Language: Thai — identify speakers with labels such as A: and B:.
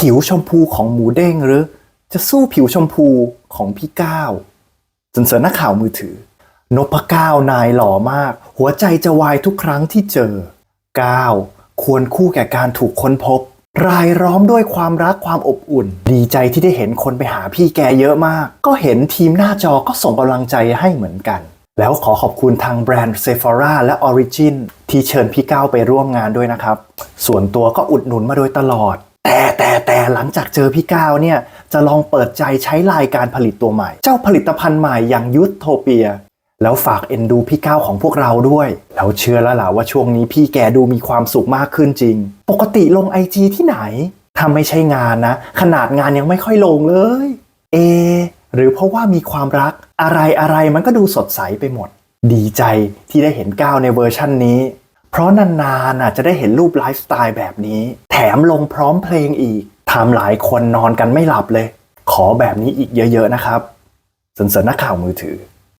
A: ผิวชมพูของหมูเด้งหรือ จะสู้ผิวชมพูของพี่ก้าวจนเสอนักข่าวมือถือนพก้าวนายหล่อมาก หัวใจจะวายทุกครั้งที่เจอก้าวควรคู่แก่การถูกค้นพบ รายล้อมด้วยความรักความอบอุ่น ดีใจที่ได้เห็นคนไปหาพี่แกเยอะมาก ก็เห็นทีมหน้าจอก็ส่งกำลังใจให้เหมือนกัน แล้วขอขอบคุณทางแบรนด์ Sephora และ Origin ที่เชิญพี่ก้าวไปร่วมงานด้วยนะครับ ส่วนตัวก็อุดหนุนมาโดยตลอด หลังจากเจอพี่ก้าวเนี่ยจะลองเปิดใจใช้ลายการผลิตตัวใหม่ เจ้าผลิตภัณฑ์ใหม่อย่างยุทธโทเปีย แล้วฝากเอ็นดูพี่ก้าวของพวกเราด้วย แล้วเชื่อแล้วล่ะว่าช่วงนี้พี่แกดูมีความสุขมากขึ้นจริง ปกติลงไอจีที่ไหนถ้าไม่ใช่งานนะ ขนาดงานยังไม่ค่อยลงเลย เอ หรือเพราะว่ามีความรักอะไรอะไรมันก็ดูสดใสไปหมด ดีใจที่ได้เห็นก้าวในเวอร์ชั่นนี้ เพราะนานๆน่ะจะได้เห็นรูปไลฟ์สไตล์แบบนี้ แถมลงพร้อมเพลงอีก ทำหลายคนนอนกันไม่หลับเลย ขอแบบนี้อีกเยอะ ๆ นะครับสนเสริญนักข่าวมือถือ